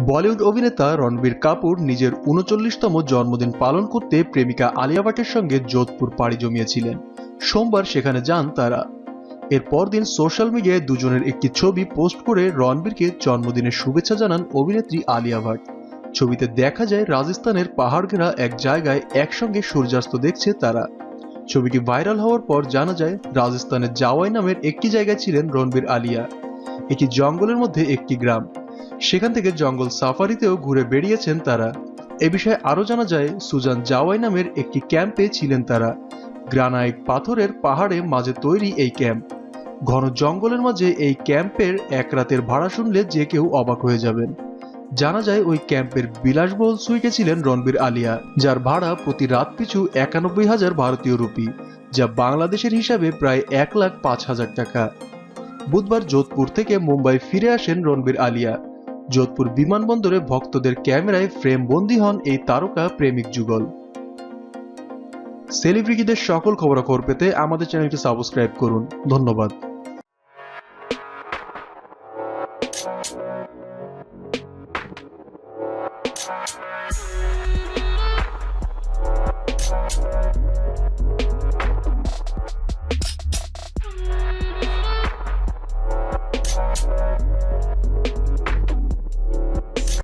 বলিউড অভিনেতা রণবীর কাপুর নিজের উনচল্লিশতম জন্মদিন পালন করতে প্রেমিকা আলিয়া ভাটের সঙ্গে যোধপুর পাড়ি জমিয়েছিলেন। সোমবার সেখানে যান তারা। এর পরদিন সোশ্যাল মিডিয়ায় দুজনের একটি ছবি পোস্ট করে রণবীরকে জন্মদিনের শুভেচ্ছা জানান অভিনেত্রী আলিয়া ভাট। ছবিতে দেখা যায় রাজস্থানের পাহাড় ঘেরা এক জায়গায় একসঙ্গে সূর্যাস্ত দেখছে তারা। ছবিটি ভাইরাল হওয়ার পর জানা যায় রাজস্থানের জাওয়াই নামের একটি জায়গায় ছিলেন রণবীর আলিয়া। এটি জঙ্গলের মধ্যে একটি গ্রাম। সেখান থেকে জঙ্গল সাফারিতেও ঘুরে বেরিয়েছেন তারা। এ বিষয়ে আরও জানা যায়, সুজান জাওয়াই নামের একটি ক্যাম্পে ছিলেন তারা। গ্রানাইট পাথরের পাহাড়ে মাঝে তৈরি এই ক্যাম্প। ঘন জঙ্গলের মাঝে এই ক্যাম্পের এক রাতের ভাড়া শুনলে যে কেউ অবাক হয়ে যাবেন। জানা যায়, ওই ক্যাম্পের বিলাসবহুল সুইটে ছিলেন রণবীর আলিয়া, যার ভাড়া প্রতি রাত পিছু একানব্বই হাজার ভারতীয় রুপি, যা বাংলাদেশের হিসাবে প্রায় এক লাখ পাঁচ হাজার টাকা। বুধবার যোধপুর থেকে মুম্বাই ফিরে আসেন রণবীর আলিয়া। যোধপুর বিমানবন্দরে ভক্তদের ক্যামেরায় ফ্রেম বন্দী হন এই তারকা প্রেমিক যুগল সেলিব্রিটিদের সকল খবরাখবর পেতে আমাদের চ্যানেলটি সাবস্ক্রাইব করুন ধন্যবাদ.